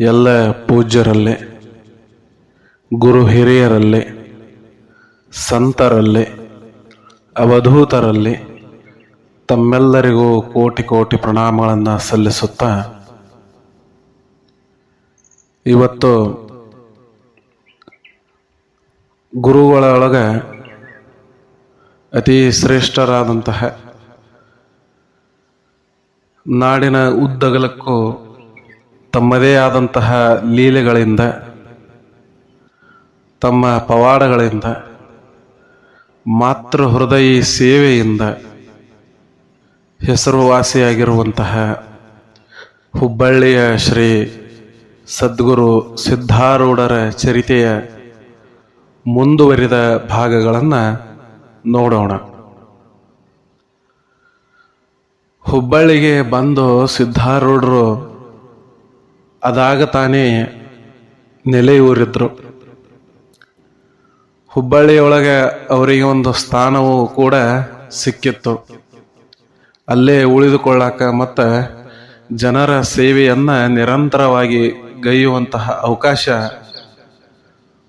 ಎಲ್ಲ ಪೂಜ್ಯರಲ್ಲೇ, ಗುರು ಹಿರಿಯರಲ್ಲೇ, ಸಂತರಲ್ಲೇ, ಅವಧೂತರಲ್ಲಿ ತಮ್ಮೆಲ್ಲರಿಗೂ ಕೋಟಿ ಕೋಟಿ ಪ್ರಣಾಮಗಳನ್ನು ಸಲ್ಲಿಸುತ್ತಾ ಇವತ್ತು ಗುರುಗಳೊಳಗ ಅತಿ ಶ್ರೇಷ್ಠರಾದಂತಹ ನಾಡಿನ ಉದ್ದಗಲಕ್ಕೂ ತಮ್ಮದೇ ಆದಂತಹ ಲೀಲೆಗಳಿಂದ, ತಮ್ಮ ಪವಾಡಗಳಿಂದ ಮಾತೃ ಹೃದಯ ಸೇವೆಯಿಂದ ಹೆಸರುವಾಸಿಯಾಗಿರುವಂತಹ ಹುಬ್ಬಳ್ಳಿಯ ಶ್ರೀ ಸದ್ಗುರು ಸಿದ್ಧಾರೂಢರ ಚರಿತೆಯ ಮುಂದುವರಿದ ಭಾಗಗಳನ್ನು ನೋಡೋಣ. ಹುಬ್ಬಳ್ಳಿಗೆ ಬಂದು ಸಿದ್ಧಾರೂಢರು ಅದಾಗ ತಾನೇ ನೆಲೆಯೂರಿದ್ರು. ಹುಬ್ಬಳ್ಳಿಯೊಳಗೆ ಅವರಿಗೆ ಒಂದು ಸ್ಥಾನವೂ ಕೂಡ ಸಿಕ್ಕಿತ್ತು. ಅಲ್ಲೇ ಉಳಿದುಕೊಳ್ಳಾಕ ಮತ್ತು ಜನರ ಸೇವೆಯನ್ನು ನಿರಂತರವಾಗಿ ಗೈಯುವಂತಹ ಅವಕಾಶ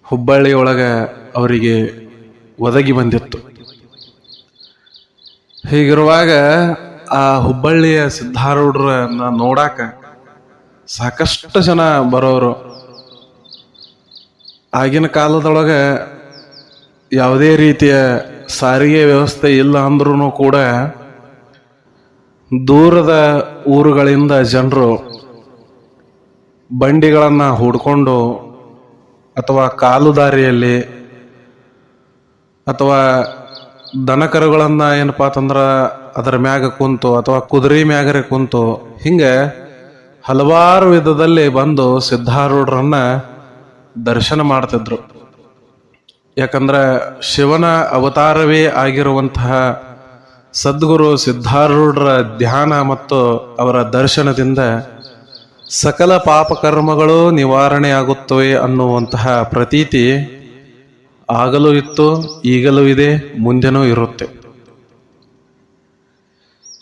ಹುಬ್ಬಳ್ಳಿಯೊಳಗೆ ಅವರಿಗೆ ಒದಗಿ ಬಂದಿತ್ತು. ಹೀಗಿರುವಾಗ ಆ ಹುಬ್ಬಳ್ಳಿಯ ಸಿದ್ಧಾರೂಢರನ್ನ ನೋಡಾಕ ಸಾಕಷ್ಟು ಜನ ಬರೋರು. ಆಗಿನ ಕಾಲದೊಳಗೆ ಯಾವುದೇ ರೀತಿಯ ಸಾರಿಗೆ ವ್ಯವಸ್ಥೆ ಇಲ್ಲ ಅಂದ್ರೂ ಕೂಡ ದೂರದ ಊರುಗಳಿಂದ ಜನರು ಬಂಡಿಗಳನ್ನು ಹುಡ್ಕೊಂಡು ಅಥವಾ ಕಾಲು ದಾರಿಯಲ್ಲಿ ಅಥವಾ ದನಕರುಗಳನ್ನು ಏನಪ್ಪಾ ಅಂತಂದ್ರೆ ಅದರ ಮ್ಯಾಗ ಕುಂತು ಅಥವಾ ಕುದುರೆ ಮ್ಯಾಗರೆ ಕುಂತು ಹಿಂಗೆ ಹಲವಾರು ವಿಧದಲ್ಲಿ ಬಂದು ಸಿದ್ಧಾರೂಢರನ್ನ ದರ್ಶನ ಮಾಡ್ತಿದ್ರು. ಯಾಕಂದ್ರೆ ಶಿವನ ಅವತಾರವೇ ಆಗಿರುವಂತಹ ಸದ್ಗುರು ಸಿದ್ಧಾರೂಢರ ಧ್ಯಾನ ಮತ್ತು ಅವರ ದರ್ಶನದಿಂದ ಸಕಲ ಪಾಪಕರ್ಮಗಳು ನಿವಾರಣೆಯಾಗುತ್ತವೆ ಅನ್ನುವಂತಹ ಪ್ರತೀತಿ ಆಗಲೂ ಇತ್ತು, ಈಗಲೂ ಇದೆ, ಮುಂದೆನೂ ಇರುತ್ತೆ.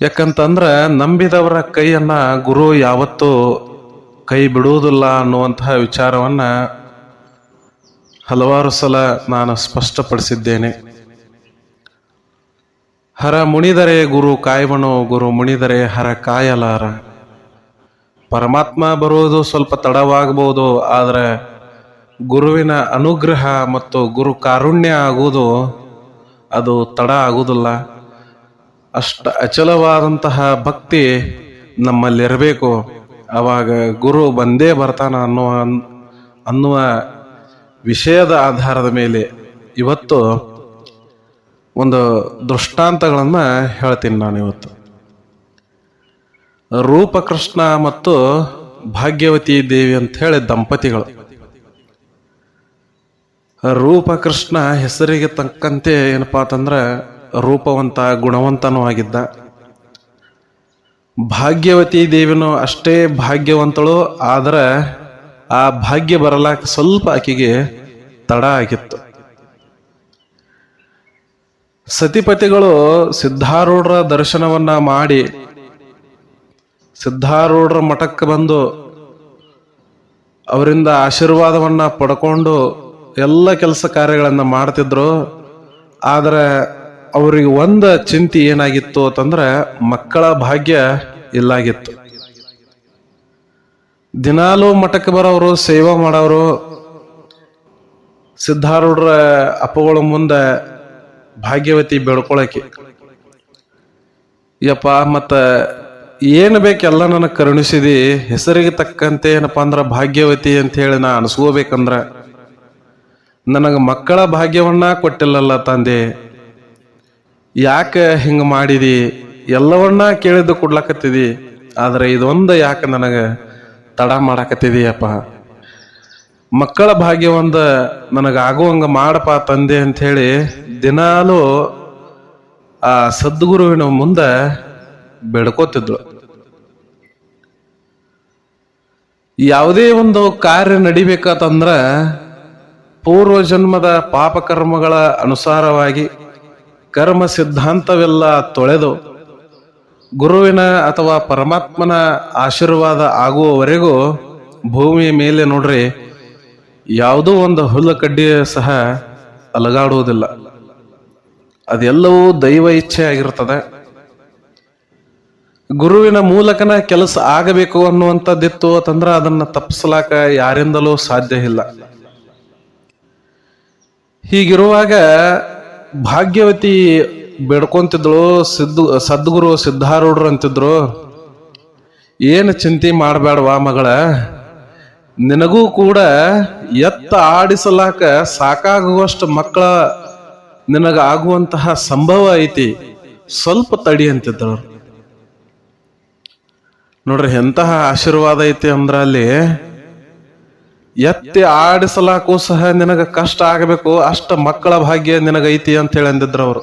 ಯಾಕಂತಂದ್ರ ನಂಬಿದವರ ಕೈಯನ್ನ ಗುರು ಯಾವತ್ತೂ ಕೈ ಬಿಡುವುದಿಲ್ಲ ಅನ್ನುವಂತಹ ವಿಚಾರವನ್ನ ಹಲವಾರು ಸಲ ನಾನು ಸ್ಪಷ್ಟಪಡಿಸಿದ್ದೇನೆ. ಹರ ಮುಣಿದರೆ ಗುರು ಕಾಯುವನು, ಗುರು ಮುಣಿದರೆ ಹರ ಕಾಯಲಾರ. ಪರಮಾತ್ಮ ಬರುವುದು ಸ್ವಲ್ಪ ತಡವಾಗಬಹುದು, ಆದರೆ ಗುರುವಿನ ಅನುಗ್ರಹ ಮತ್ತು ಗುರು ಕಾರುಣ್ಯ ಆಗುವುದು ಅದು ತಡ ಆಗುವುದಿಲ್ಲ. ಅಷ್ಟ ಅಚಲವಾದಂತಹ ಭಕ್ತಿ ನಮ್ಮಲ್ಲಿರಬೇಕು. ಅವಾಗ ಗುರು ಬಂದೇ ಬರ್ತಾನ ಅನ್ನುವ ಅನ್ನುವ ವಿಷಯದ ಆಧಾರದ ಮೇಲೆ ಇವತ್ತು ಒಂದು ದೃಷ್ಟಾಂತಗಳನ್ನು ಹೇಳ್ತೀನಿ ನಾನು ಇವತ್ತು. ರೂಪಕೃಷ್ಣ ಮತ್ತು ಭಾಗ್ಯವತಿ ದೇವಿ ಅಂತ ಹೇಳಿ ದಂಪತಿಗಳು. ರೂಪಕೃಷ್ಣ ಹೆಸರಿಗೆ ತಕ್ಕಂತೆ ಏನಪ್ಪಾ ಅಂತಂದ್ರೆ ರೂಪವಂತ, ಗುಣವಂತನೂ ಆಗಿದ್ದ. ಭಾಗ್ಯವತಿ ದೇವಿನೂ ಅಷ್ಟೇ ಭಾಗ್ಯವಂತಳು, ಆದ್ರೆ ಆ ಭಾಗ್ಯ ಬರಲಾಕ ಸ್ವಲ್ಪ ಆಕೆಗೆ ತಡ ಆಗಿತ್ತು. ಸತಿಪತಿಗಳು ಸಿದ್ಧಾರೂಢರ ದರ್ಶನವನ್ನ ಮಾಡಿ, ಸಿದ್ಧಾರೂಢರ ಮಠಕ್ಕೆ ಬಂದು ಅವರಿಂದ ಆಶೀರ್ವಾದವನ್ನ ಪಡ್ಕೊಂಡು ಎಲ್ಲ ಕೆಲಸ ಕಾರ್ಯಗಳನ್ನ ಮಾಡ್ತಿದ್ರು. ಆದ್ರೆ ಅವ್ರಿಗೆ ಒಂದ ಚಿಂತೆ ಏನಾಗಿತ್ತು ಅಂತಂದ್ರೆ ಮಕ್ಕಳ ಭಾಗ್ಯ ಇಲ್ಲಾಗಿತ್ತು. ದಿನಾಲೂ ಮಠಕ್ಕೆ ಬರೋರು, ಸೇವಾ ಮಾಡೋರು, ಸಿದ್ಧಾರೂಢರ ಅಪ್ಪಗಳ ಮುಂದೆ ಭಾಗ್ಯವತಿ ಬೆಳ್ಕೊಳಕ್ಕೆ ಯಪ್ಪ, ಮತ್ತ ಏನು ಬೇಕೆಲ್ಲ ನನಗೆ ಕರುಣಿಸಿದಿ, ಹೆಸರಿಗೆ ತಕ್ಕಂತೆ ಏನಪ್ಪ ಅಂದ್ರೆ ಭಾಗ್ಯವತಿ ಅಂತ ಹೇಳಿ ನಾ ಅನ್ಸ್ಕೋಬೇಕಂದ್ರ, ನನಗೆ ಮಕ್ಕಳ ಭಾಗ್ಯವನ್ನ ಕೊಟ್ಟಿಲ್ಲಲ್ಲ ತಂದೆ. ಯಾಕೆ ಹಿಂಗೆ ಮಾಡಿದಿ? ಎಲ್ಲವನ್ನ ಕೇಳಿದ್ದು ಕೊಡ್ಲಾಕತ್ತಿದಿ. ಆದ್ರೆ ಇದೊಂದು ಯಾಕೆ ನನಗೆ ತಡ ಮಾಡಾಕತ್ತಿದೀಯಪ್ಪ? ಮಕ್ಕಳ ಭಾಗ್ಯ ಒಂದ ನನಗಾಗುವಂಗ ಮಾಡಪ್ಪ ತಂದೆ ಅಂತ ಹೇಳಿ ದಿನಾಲು ಆ ಸದ್ಗುರುವಿನ ಮುಂದೆ ಬೇಡ್ಕೋತಿದ್ಳು ಯಾವುದೇ ಒಂದು ಕಾರ್ಯ ನಡಿಬೇಕಂದ್ರ ಪೂರ್ವ ಜನ್ಮದ ಪಾಪಕರ್ಮಗಳ ಅನುಸಾರವಾಗಿ ಕರ್ಮ ಸಿದ್ಧಾಂತವೆಲ್ಲ ತೊಳೆದು ಗುರುವಿನ ಅಥವಾ ಪರಮಾತ್ಮನ ಆಶೀರ್ವಾದ ಆಗುವವರೆಗೂ ಭೂಮಿಯ ಮೇಲೆ ನೋಡ್ರಿ, ಯಾವುದೋ ಒಂದು ಹುಲ್ಲು ಕಡ್ಡಿಯ ಸಹ ಅಲಗಾಡುವುದಿಲ್ಲ. ಅದೆಲ್ಲವೂ ದೈವ ಇಚ್ಛೆ ಆಗಿರ್ತದೆ. ಗುರುವಿನ ಮೂಲಕನ ಕೆಲಸ ಆಗಬೇಕು ಅನ್ನುವಂಥದ್ದಿತ್ತು ಅಂತಂದ್ರೆ ಅದನ್ನ ತಪ್ಪಿಸಲಾಕ ಯಾರಿಂದಲೂ ಸಾಧ್ಯ ಇಲ್ಲ. ಹೀಗಿರುವಾಗ ಭಾಗ್ಯವತಿ ಬೇಡ್ಕೊಂತಿದ್ಳು ಸಿದ್ದು ಸದ್ಗುರು ಸಿದ್ಧಾರೂಢರು ಅಂತಿದ್ರು. ಏನು ಚಿಂತೆ ಮಾಡಬೇಡವಾ ಮಗಳ? ನಿನಗೂ ಕೂಡ ಎತ್ತ ಆಡಿಸಲಾಕ ಸಾಕಾಗುವಷ್ಟು ಮಕ್ಕಳ ನಿನಗಾಗುವಂತಹ ಸಂಭವ ಐತಿ. ಸ್ವಲ್ಪ ತಡಿ ಅಂತಿದ್ರು. ನೋಡ್ರಿ, ಎಂತಹ ಆಶೀರ್ವಾದ ಐತಿ ಅಂದ್ರ ಅಲ್ಲಿ ಎತ್ತಿ ಆಡಿಸಲಾಕು ಸಹ ನಿನಗ ಕಷ್ಟ ಆಗಬೇಕು, ಅಷ್ಟ ಮಕ್ಕಳ ಭಾಗ್ಯ ನಿನಗೈತಿ ಅಂತ ಹೇಳಿ ಅಂದಿದ್ರು ಅವರು.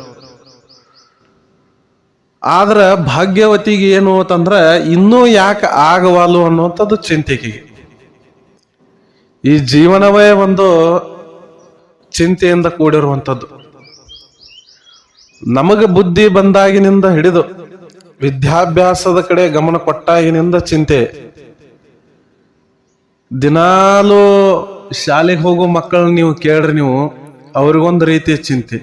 ಆದ್ರ ಭಾಗ್ಯವತಿಗೆ ಏನು ಅಂತಂದ್ರ ಇನ್ನೂ ಯಾಕೆ ಆಗವಾಲು ಅನ್ನುವಂಥದ್ದು ಚಿಂತೆಗೆ. ಈ ಜೀವನವೇ ಒಂದು ಚಿಂತೆಯಿಂದ ಕೂಡಿರುವಂಥದ್ದು. ನಮಗೆ ಬುದ್ಧಿ ಬಂದಾಗಿನಿಂದ ಹಿಡಿದು ವಿದ್ಯಾಭ್ಯಾಸದ ಕಡೆ ಗಮನ ಕೊಟ್ಟಾಗಿನಿಂದ ಚಿಂತೆ. ದಿನಾಲು ಶಾಲೆಗೆ ಹೋಗೋ ಮಕ್ಕಳನ್ನ ನೀವು ಕೇಳ್ರಿ ನೀವು, ಅವ್ರಿಗೊಂದು ರೀತಿಯ ಚಿಂತೆ.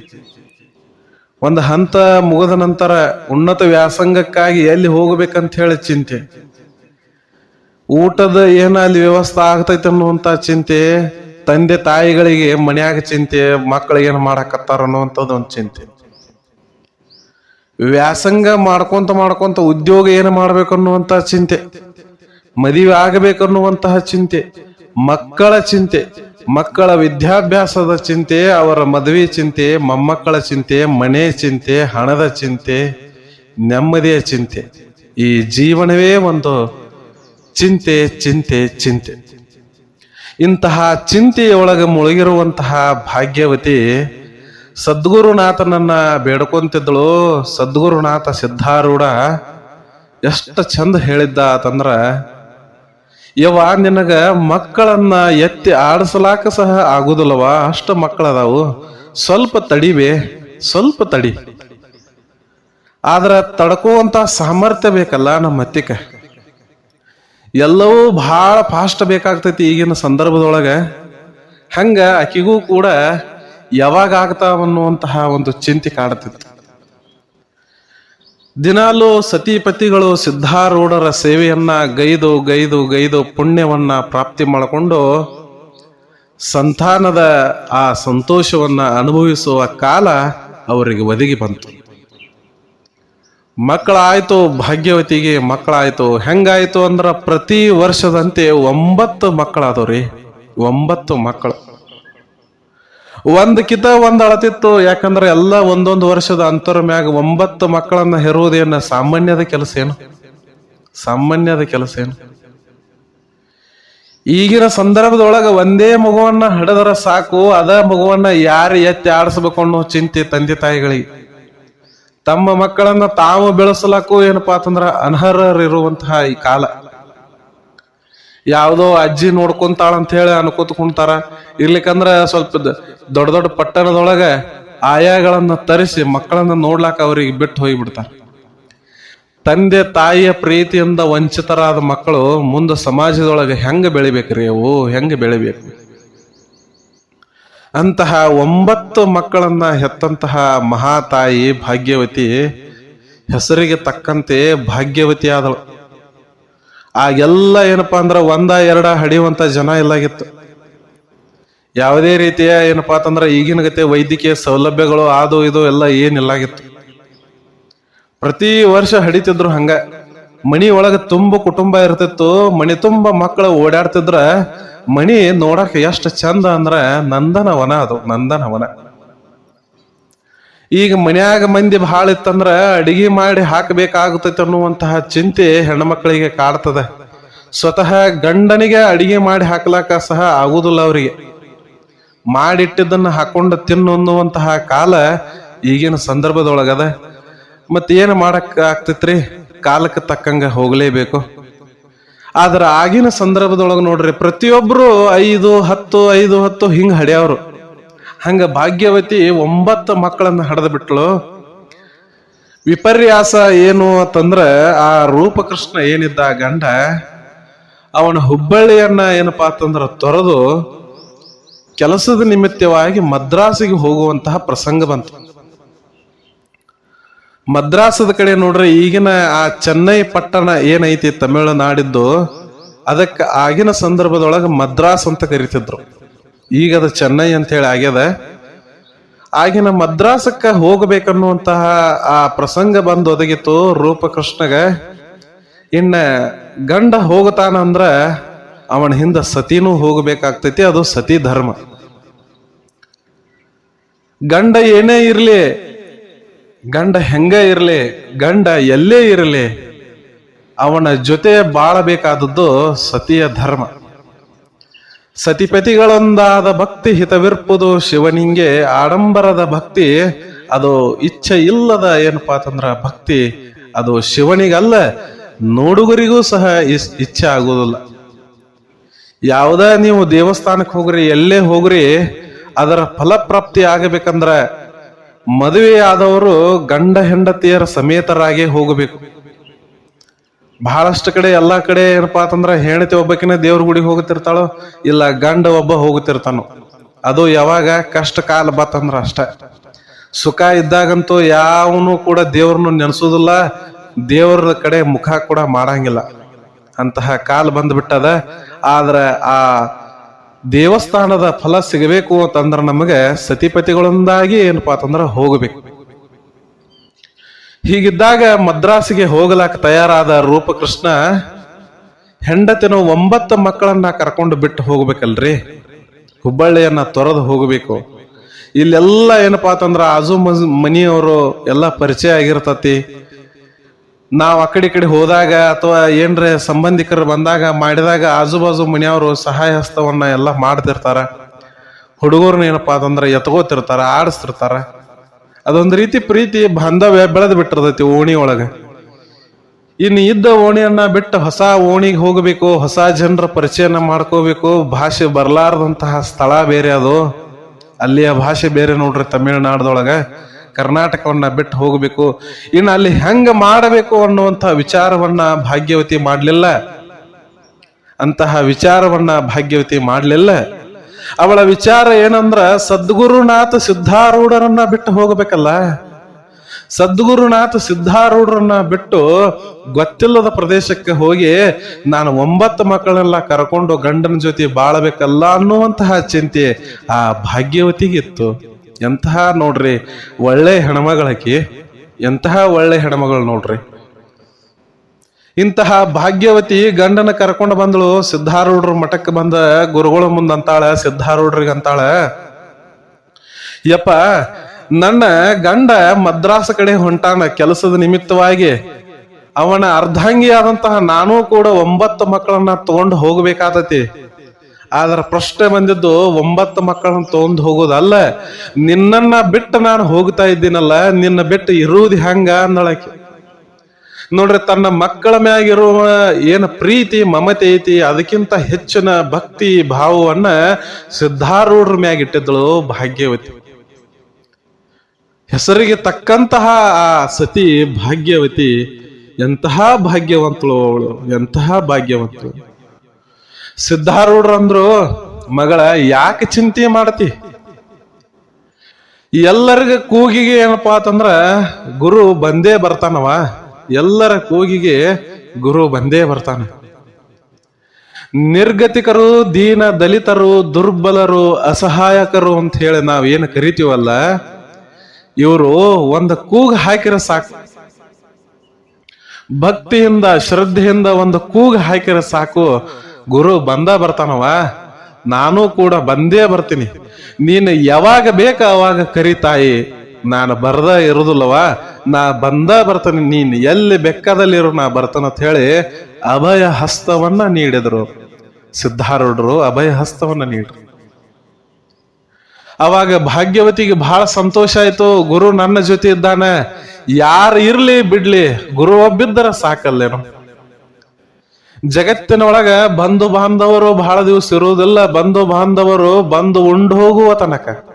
ಒಂದು ಹಂತ ಮುಗಿದ ನಂತರ ಉನ್ನತ ವ್ಯಾಸಂಗಕ್ಕಾಗಿ ಎಲ್ಲಿ ಹೋಗಬೇಕಂತ ಹೇಳಿ ಚಿಂತೆ. ಊಟದ ಏನ ಅಲ್ಲಿ ವ್ಯವಸ್ಥೆ ಆಗ್ತೈತೆ ಅನ್ನುವಂತ ಚಿಂತೆ, ತಂದೆ ತಾಯಿಗಳಿಗೆ ಮನ್ಯಾಗ ಚಿಂತೆ, ಮಕ್ಕಳಿಗೆ ಏನು ಮಾಡಕತ್ತಾರ ಅನ್ನುವಂಥದ್ದು ಒಂದು ಚಿಂತೆ. ವ್ಯಾಸಂಗ ಮಾಡ್ಕೊಂತ ಮಾಡ್ಕೊಂತ ಉದ್ಯೋಗ ಏನು ಮಾಡ್ಬೇಕು ಅನ್ನುವಂತ ಚಿಂತೆ. ಮದುವೆ ಆಗಬೇಕನ್ನುವಂತಹ ಚಿಂತೆ, ಮಕ್ಕಳ ಚಿಂತೆ, ಮಕ್ಕಳ ವಿದ್ಯಾಭ್ಯಾಸದ ಚಿಂತೆ, ಅವರ ಮದುವೆ ಚಿಂತೆ, ಮೊಮ್ಮಕ್ಕಳ ಚಿಂತೆ, ಮನೆ ಚಿಂತೆ, ಹಣದ ಚಿಂತೆ, ನೆಮ್ಮದಿಯ ಚಿಂತೆ. ಈ ಜೀವನವೇ ಒಂದು ಚಿಂತೆ ಚಿಂತೆ ಚಿಂತೆ. ಇಂತಹ ಚಿಂತೆಯೊಳಗೆ ಮುಳುಗಿರುವಂತಹ ಭಾಗ್ಯವತಿ ಸದ್ಗುರುನಾಥನನ್ನ ಬೇಡ್ಕೊಂತಿದ್ದಳು. ಸದ್ಗುರುನಾಥ ಸಿದ್ಧಾರೂಢ ಎಷ್ಟು ಚಂದ ಹೇಳಿದ್ದ ಯವ್ವ, ನಿನಗ ಮಕ್ಕಳನ್ನ ಎತ್ತಿ ಆಡಿಸಲಾಕ ಸಹ ಆಗುದಿಲ್ಲವ ಅಷ್ಟು ಮಕ್ಕಳದಾವು. ಸ್ವಲ್ಪ ತಡಿವೆ, ಸ್ವಲ್ಪ ತಡಿ. ಆದ್ರ ತಡಕುವಂತ ಸಾಮರ್ಥ್ಯ ಬೇಕಲ್ಲ ನಮ್ಮ ಅತ್ತಿಕ. ಎಲ್ಲವೂ ಬಹಳ ಫಾಸ್ಟ್ ಬೇಕಾಗ್ತೈತಿ ಈಗಿನ ಸಂದರ್ಭದೊಳಗ. ಹಂಗ ಆಕಿಗೂ ಕೂಡ ಯಾವಾಗ ಆಗ್ತಾವ ಅನ್ನುವಂತಹ ಒಂದು ಚಿಂತೆ ಕಾಡ್ತಿತ್ತು. ದಿನಾಲು ಸತಿಪತಿಗಳು ಸಿದ್ಧಾರೂಢರ ಸೇವೆಯನ್ನ ಗೈದು ಗೈದು ಗೈದು ಪುಣ್ಯವನ್ನ ಪ್ರಾಪ್ತಿ ಮಾಡಿಕೊಂಡು ಸಂತಾನದ ಆ ಸಂತೋಷವನ್ನ ಅನುಭವಿಸುವ ಕಾಲ ಅವರಿಗೆ ಒದಗಿ ಬಂತು. ಮಕ್ಕಳಾಯ್ತು ಭಾಗ್ಯವತಿಗೆ ಮಕ್ಕಳಾಯ್ತು. ಹೆಂಗಾಯ್ತು ಅಂದ್ರ ಪ್ರತಿ ವರ್ಷದಂತೆ ಒಂಬತ್ತು ಮಕ್ಕಳಾದವ್ರಿ. ಒಂಬತ್ತು ಮಕ್ಕಳು. ಒಂದ್ ಕಿತ ಒಂದ್ ಅಳತಿತ್ತು. ಯಾಕಂದ್ರೆ ಎಲ್ಲ ಒಂದೊಂದು ವರ್ಷದ ಅಂತರ ಮ್ಯಾಗ ಒಂಬತ್ತು ಮಕ್ಕಳನ್ನ ಹೆರುವುದೇನ ಸಾಮಾನ್ಯದ ಕೆಲಸ ಏನು? ಸಾಮಾನ್ಯದ ಕೆಲಸ ಏನು? ಈಗಿನ ಸಂದರ್ಭದೊಳಗ ಒಂದೇ ಮಗುವನ್ನ ಹಡದರ ಸಾಕು. ಅದ ಮಗುವನ್ನ ಯಾರು ಎತ್ತಿ ಆಡಿಸ್ಬೇಕು ಅನ್ನೋ ಚಿಂತೆ ತಂದೆ ತಾಯಿಗಳಿಗೆ. ತಮ್ಮ ಮಕ್ಕಳನ್ನ ತಾವು ಬೆಳೆಸಲಾಕು ಏನಪ್ಪಾ ಅಂತಂದ್ರ ಅನರ್ಹರಿರುವಂತಹ ಈ ಕಾಲ. ಯಾವುದೋ ಅಜ್ಜಿ ನೋಡ್ಕೊಂತಾಳ ಅಂತ ಹೇಳಿ ಅನ್ಕೋತ ಕುಂತಾರ ಇರ್ಲಿಕ್ಕಂದ್ರ ಸ್ವಲ್ಪ ದೊಡ್ಡ ದೊಡ್ಡ ಪಟ್ಟಣದೊಳಗ ಆಯಾಗಳನ್ನ ತರಿಸಿ ಮಕ್ಕಳನ್ನ ನೋಡ್ಲಾಕ ಅವ್ರಿಗೆ ಬಿಟ್ಟು ಹೋಗಿಬಿಡ್ತಾರ. ತಂದೆ ತಾಯಿಯ ಪ್ರೀತಿಯಿಂದ ವಂಚಿತರಾದ ಮಕ್ಕಳು ಮುಂದೆ ಸಮಾಜದೊಳಗೆ ಹೆಂಗೆ ಬೆಳಿಬೇಕ್ರಿ ಅವು? ಹೆಂಗೆ ಬೆಳಿಬೇಕು? ಅಂತಹ ಒಂಬತ್ತು ಮಕ್ಕಳನ್ನ ಹೆತ್ತಂತಹ ಮಹಾತಾಯಿ ಭಾಗ್ಯವತಿ ಹೆಸರಿಗೆ ತಕ್ಕಂತೆ ಭಾಗ್ಯವತಿ ಆದಳು ಆಗೆಲ್ಲ ಏನಪ್ಪಾ ಅಂದ್ರೆ ಒಂದ, ಎರಡ ಹಡಿಯುವಂತ ಜನ ಇಲ್ಲಾಗಿತ್ತು. ಯಾವುದೇ ರೀತಿಯ ಏನಪ್ಪಾ ಅಂತಂದ್ರೆ ಈಗಿನ ಗತೆ ವೈದ್ಯಕೀಯ ಸೌಲಭ್ಯಗಳು ಅದು, ಇದು ಎಲ್ಲ ಏನಿಲ್ಲಾಗಿತ್ತು ಪ್ರತಿ ವರ್ಷ ಹಡಿತಿದ್ರು ಹಂಗ. ಮಣಿ ಒಳಗ ತುಂಬ ಕುಟುಂಬ ಇರ್ತಿತ್ತು. ಮಣಿ ತುಂಬ ಮಕ್ಕಳು ಓಡಾಡ್ತಿದ್ರ. ಮಣಿ ನೋಡಕ್ ಎಷ್ಟು ಚಂದ ಅಂದ್ರ ನಂದನವನ ಅದು, ನಂದನವನ. ಈಗ ಮನ್ಯಾಗ ಮಂದಿ ಬಹಳ ಇತ್ತಂದ್ರ ಅಡಿಗೆ ಮಾಡಿ ಹಾಕಬೇಕಾಗುತ್ತೈತೆ ಅನ್ನುವಂತಹ ಚಿಂತೆ ಹೆಣ್ಮಕ್ಳಿಗೆ ಕಾಡ್ತದ. ಸ್ವತಃ ಗಂಡನಿಗೆ ಅಡಿಗೆ ಮಾಡಿ ಹಾಕ್ಲಾಕ ಸಹ ಆಗುದಿಲ್ಲ ಅವರಿಗೆ. ಮಾಡಿಟ್ಟಿದ್ದನ್ನ ಹಾಕೊಂಡು ತಿನ್ನುವಂತಹ ಕಾಲ ಈಗಿನ ಸಂದರ್ಭದೊಳಗದ. ಮತ್ತೆ ಏನು ಮಾಡಕ್ ಆಗ್ತೈತ್ರಿ? ಕಾಲಕ್ಕೆ ತಕ್ಕಂಗ ಹೋಗಲೇಬೇಕು. ಆದ್ರ ಆಗಿನ ಸಂದರ್ಭದೊಳಗೆ ನೋಡ್ರಿ, ಪ್ರತಿಯೊಬ್ರು ಐದು, ಹತ್ತು ಐದು, ಹತ್ತು ಹಿಂಗ್ ಹಡ್ಯಾವ್ರು. ಹಂಗ ಭಾಗ್ಯವತಿ ಒಂಬತ್ತು ಮಕ್ಕಳನ್ನ ಹಡೆದು ಬಿಟ್ಲು. ವಿಪರ್ಯಾಸ ಏನು ಅಂತಂದ್ರ ಆ ರೂಪಕೃಷ್ಣ ಏನಿದ್ದ ಗಂಡ, ಅವನ ಹುಬ್ಬಳ್ಳಿಯನ್ನ ಏನಪ್ಪಾ ಅಂತಂದ್ರ ತೊರೆದು ಕೆಲಸದ ನಿಮಿತ್ತವಾಗಿ ಮದ್ರಾಸಿಗೆ ಹೋಗುವಂತಹ ಪ್ರಸಂಗ ಬಂತು. ಮದ್ರಾಸದ ಕಡೆ ನೋಡ್ರಿ, ಈಗಿನ ಆ ಚೆನ್ನೈ ಪಟ್ಟಣ ಏನೈತಿ ತಮಿಳುನಾಡಿದ್ದು, ಅದಕ್ಕೆ ಆಗಿನ ಸಂದರ್ಭದೊಳಗೆ ಮದ್ರಾಸ್ ಅಂತ ಕರಿತಿದ್ರು. ಈಗ ಅದು ಚೆನ್ನೈ ಅಂತ ಹೇಳಿ ಆಗ್ಯದ. ಆಗಿನ ಮದ್ರಾಸಕ್ಕ ಹೋಗಬೇಕನ್ನುವಂತಹ ಆ ಪ್ರಸಂಗ ಬಂದು ಒದಗಿತ್ತು ರೂಪಕೃಷ್ಣಗ. ಇನ್ನ ಗಂಡ ಹೋಗತಾನಂದ್ರ ಅವನ ಹಿಂದ ಸತಿನೂ ಹೋಗಬೇಕಾಗ್ತೈತಿ, ಅದು ಸತಿ ಧರ್ಮ. ಗಂಡ ಏನೇ ಇರಲಿ, ಗಂಡ ಹೆಂಗ ಇರಲಿ, ಗಂಡ ಎಲ್ಲೇ ಇರಲಿ, ಅವನ ಜೊತೆ ಬಾಳಬೇಕಾದದ್ದು ಸತಿಯ ಧರ್ಮ. ಸತಿಪತಿಗಳೊಂದಾದ ಭಕ್ತಿ ಹಿತವಿರ್ಪುದು ಶಿವನಿಂಗೆ ಆಡಂಬರದ ಭಕ್ತಿ, ಅದು ಇಚ್ಛೆ ಇಲ್ಲದ ಏನಪ್ಪಾ ಅಂತಂದ್ರ ಭಕ್ತಿ, ಅದು ಶಿವನಿಗಲ್ಲ, ನೋಡುಗರಿಗೂ ಸಹ ಇಚ್ಛೆ ಆಗುವುದಿಲ್ಲ ಯಾವುದೇ ನೀವು ದೇವಸ್ಥಾನಕ್ಕೆ ಹೋಗ್ರಿ, ಎಲ್ಲೇ ಹೋಗ್ರಿ, ಅದರ ಫಲಪ್ರಾಪ್ತಿ ಆಗಬೇಕಂದ್ರ ಮದುವೆ ಆದವರು ಗಂಡ ಹೆಂಡತಿಯರ ಸಮೇತರಾಗೇ ಹೋಗಬೇಕು. ಬಹಳಷ್ಟು ಕಡೆ ಎಲ್ಲಾ ಕಡೆ ಏನಪ್ಪಾ ಅಂತಂದ್ರೆ ಹೆಂಡತಿ ಒಬ್ಬಕಿನ ದೇವ್ರ ಗುಡಿಗೆ ಹೋಗುತ್ತಿರ್ತಾಳೋ, ಇಲ್ಲ ಗಂಡ ಒಬ್ಬ ಹೋಗುತ್ತಿರ್ತಾನೋ, ಅದು ಯಾವಾಗ ಕಷ್ಟ ಕಾಲ ಬತ್ತಂದ್ರ ಅಷ್ಟ. ಸುಖ ಇದ್ದಾಗಂತೂ ಯಾವನು ಕೂಡ ದೇವ್ರನ್ನ ನೆನೆಸೋದಿಲ್ಲ, ದೇವ್ರ ಕಡೆ ಮುಖ ಕೂಡ ಮಾಡಂಗಿಲ್ಲ. ಅಂತಹ ಕಾಲ ಬಂದ್ಬಿಟ್ಟದ, ಆದ್ರೆ ಆ ದೇವಸ್ಥಾನದ ಫಲ ಸಿಗಬೇಕು ಅಂತಂದ್ರೆ ನಮಗೆ ಸತಿಪತಿಗಳೊಂದಾಗಿ ಏನಪ್ಪಾ ಅಂತಂದ್ರೆ ಹೋಗಬೇಕು. ಹೀಗಿದ್ದಾಗ ಮದ್ರಾಸಿಗೆ ಹೋಗಲಾಕ ತಯಾರಾದ ರೂಪಕೃಷ್ಣ ಹೆಂಡತಿನ ಒಂಬತ್ತು ಮಕ್ಕಳನ್ನ ಕರ್ಕೊಂಡು ಬಿಟ್ಟು ಹೋಗ್ಬೇಕಲ್ರಿ? ಹುಬ್ಬಳ್ಳಿಯನ್ನ ತೊರೆದು ಹೋಗಬೇಕು. ಇಲ್ಲೆಲ್ಲ ಏನಪ್ಪಾ ಅಂತಂದ್ರ ಆಜು ಮನಿಯವರು ಎಲ್ಲ ಪರಿಚಯ ಆಗಿರ್ತತಿ. ನಾವು ಆ ಕಡೆ ಹೋದಾಗ ಅಥವಾ ಏನ್ರ ಸಂಬಂಧಿಕರು ಬಂದಾಗ ಮಾಡಿದಾಗ ಆಜು ಬಾಜು ಮನೆಯವರು ಸಹಾಯ ಹಸ್ತವನ್ನ ಎಲ್ಲ ಮಾಡ್ತಿರ್ತಾರ. ಹುಡುಗರ್ನ ಏನಪ್ಪಾ ಅಂತಂದ್ರೆ ಎತ್ಕೋತಿರ್ತಾರ, ಆಡಿಸ್ತಿರ್ತಾರ. ಅದೊಂದ್ ರೀತಿ ಪ್ರೀತಿ ಬಾಂಧವ್ಯ ಬೆಳೆದು ಬಿಟ್ಟಿರ್ತೈತಿ ಓಣಿ ಒಳಗೆ. ಇನ್ನು ಇದ್ದ ಓಣಿಯನ್ನ ಬಿಟ್ಟು ಹೊಸ ಓಣಿಗೆ ಹೋಗಬೇಕು, ಹೊಸ ಜನರ ಪರಿಚಯನ ಮಾಡ್ಕೋಬೇಕು, ಭಾಷೆ ಬರ್ಲಾರ್ದಂತಹ ಸ್ಥಳ ಬೇರೆ ಅದು. ಅಲ್ಲಿಯ ಭಾಷೆ ಬೇರೆ ನೋಡ್ರಿ ತಮಿಳುನಾಡದೊಳಗೆ. ಕರ್ನಾಟಕವನ್ನ ಬಿಟ್ಟು ಹೋಗಬೇಕು. ಇನ್ನು ಅಲ್ಲಿ ಹೆಂಗ ಮಾಡಬೇಕು ಅನ್ನುವಂತಹ ವಿಚಾರವನ್ನ ಭಾಗ್ಯವತಿ ಮಾಡಲಿಲ್ಲ. ಅಂತಹ ವಿಚಾರವನ್ನ ಭಾಗ್ಯವತಿ ಮಾಡ್ಲಿಲ್ಲ. ಅವಳ ವಿಚಾರ ಏನಂದ್ರ, ಸದ್ಗುರುನಾಥ ಸಿದ್ಧಾರೂಢರನ್ನ ಬಿಟ್ಟು ಹೋಗಬೇಕಲ್ಲ? ಸದ್ಗುರುನಾಥ ಸಿದ್ಧಾರೂಢರನ್ನ ಬಿಟ್ಟು ಗೊತ್ತಿಲ್ಲದ ಪ್ರದೇಶಕ್ಕೆ ಹೋಗಿ ನಾನು ಒಂಬತ್ತು ಮಕ್ಕಳನ್ನೆಲ್ಲ ಕರ್ಕೊಂಡು ಗಂಡನ ಜೊತೆ ಬಾಳಬೇಕಲ್ಲ ಅನ್ನುವಂತಹ ಚಿಂತೆ ಆ ಭಾಗ್ಯವತಿಗಿತ್ತು. ಎಂತಹ ನೋಡ್ರಿ, ಒಳ್ಳೆ ಹೆಣ್ಮಗಳಕಿ, ಎಂತಹ ಒಳ್ಳೆ ಹೆಣ್ಮಗಳು ನೋಡ್ರಿ. ಇಂತಹ ಭಾಗ್ಯವತಿ ಗಂಡನ ಕರ್ಕೊಂಡು ಬಂದಳು, ಸಿದ್ಧಾರೂಢರ ಮಠಕ್ಕೆ ಬಂದ ಗುರುಗಳ ಮುಂದೆ ಅಂತಾಳ ಸಿದ್ಧಾರೂಢರಿಗೆ ಅಂತಾಳ. ಯಪ್ಪ, ನನ್ನ ಗಂಡ ಮದ್ರಾಸ ಕಡೆ ಹೊಂಟಾನ ಕೆಲಸದ ನಿಮಿತ್ತವಾಗಿ. ಅವನ ಅರ್ಧಾಂಗಿಯಾದಂತಹ ನಾನೂ ಕೂಡ ಒಂಬತ್ತು ಮಕ್ಕಳನ್ನ ತಗೊಂಡು ಹೋಗ್ಬೇಕಾದತಿ. ಆದ್ರ ಪ್ರಶ್ನೆ ಬಂದಿದ್ದು, ಒಂಬತ್ತು ಮಕ್ಕಳನ್ನ ತಗೊಂಡು ಹೋಗೋದಲ್ಲ, ನಿನ್ನನ್ನ ಬಿಟ್ಟು ನಾನು ಹೋಗ್ತಾ ಇದ್ದೀನಲ್ಲ, ನಿನ್ನ ಬಿಟ್ಟು ಇರುವುದು ಹೆಂಗ ಅಂದಳಕ್ಕೆ ನೋಡ್ರಿ, ತನ್ನ ಮಕ್ಕಳ ಮ್ಯಾಗಿರುವ ಏನ ಪ್ರೀತಿ, ಮಮತೆ ಐತಿ, ಅದಕ್ಕಿಂತ ಹೆಚ್ಚಿನ ಭಕ್ತಿ, ಭಾವವನ್ನ ಸಿದ್ಧಾರೂಢರ ಮ್ಯಾಗ ಇಟ್ಟಿದ್ದಳು ಭಾಗ್ಯವತಿ. ಹೆಸರಿಗೆ ತಕ್ಕಂತಹ ಆ ಸತಿ ಭಾಗ್ಯವತಿ, ಎಂತಹ ಭಾಗ್ಯವಂತಳು ಅವಳು, ಎಂತಹ ಭಾಗ್ಯವಂತಳು. ಸಿದ್ಧಾರೂಢರಂದ್ರು ಮಗಳ, ಯಾಕೆ ಚಿಂತೆ ಮಾಡ್ತಿ? ಎಲ್ಲರಿಗೂ ಕೂಗಿಗೆ ಏನಪ್ಪಾ ಅಂತಂದ್ರ, ಗುರು ಬಂದೇ ಬರ್ತಾನವ. ಎಲ್ಲರ ಕೂಗಿಗೆ ಗುರು ಬಂದೇ ಬರ್ತಾನೆ. ನಿರ್ಗತಿಕರು, ದೀನ ದಲಿತರು, ದುರ್ಬಲರು, ಅಸಹಾಯಕರು ಅಂತ ಹೇಳಿ ನಾವ್ ಏನು ಕರಿತೀವಲ್ಲ, ಇವರು ಒಂದು ಕೂಗ್ ಹಾಕಿರ ಸಾಕು. ಭಕ್ತಿಯಿಂದ, ಶ್ರದ್ಧೆಯಿಂದ ಒಂದು ಕೂಗ್ ಹಾಕಿರ ಸಾಕು. ಗುರು ಬಂದ ಬರ್ತಾನವ. ನಾನು ಕೂಡ ಬಂದೇ ಬರ್ತೀನಿ. ನೀನು ಯಾವಾಗ ಬೇಕ ಅವಾಗ ಕರಿತಾಯಿ ನಾನು ಬರ್ದ ಇರುದಿಲ್ಲವ. ನಾ ಬಂದ ಬರ್ತಾನೆ ನೀನ್ ಎಲ್ಲಿ ಬೆಕ್ಕದಲ್ಲಿರು ನಾ ಬರ್ತಾನ ಅಂತ ಹೇಳಿ ಅಭಯ ಹಸ್ತವನ್ನ ನೀಡಿದ್ರು. ಸಿದ್ಧಾರೂಢರು ಅಭಯ ಹಸ್ತವನ್ನ ನೀಡ್ರು. ಅವಾಗ ಭಾಗ್ಯವತಿಗೆ ಬಹಳ ಸಂತೋಷ ಆಯ್ತು. ಗುರು ನನ್ನ ಜೊತೆ ಇದ್ದಾನೆ. ಯಾರು ಇರ್ಲಿ ಬಿಡ್ಲಿ, ಗುರು ಒಬ್ಬಿದ್ದರ ಸಾಕಲ್ಲೇನು. ಜಗತ್ತಿನೊಳಗ ಬಂಧು ಬಾಂಧವರು ಬಹಳ ದಿವಸ ಇರುವುದಿಲ್ಲ. ಬಂಧು ಬಾಂಧವರು ಬಂದು ಉಂಡು ಹೋಗುವ ತನಕ.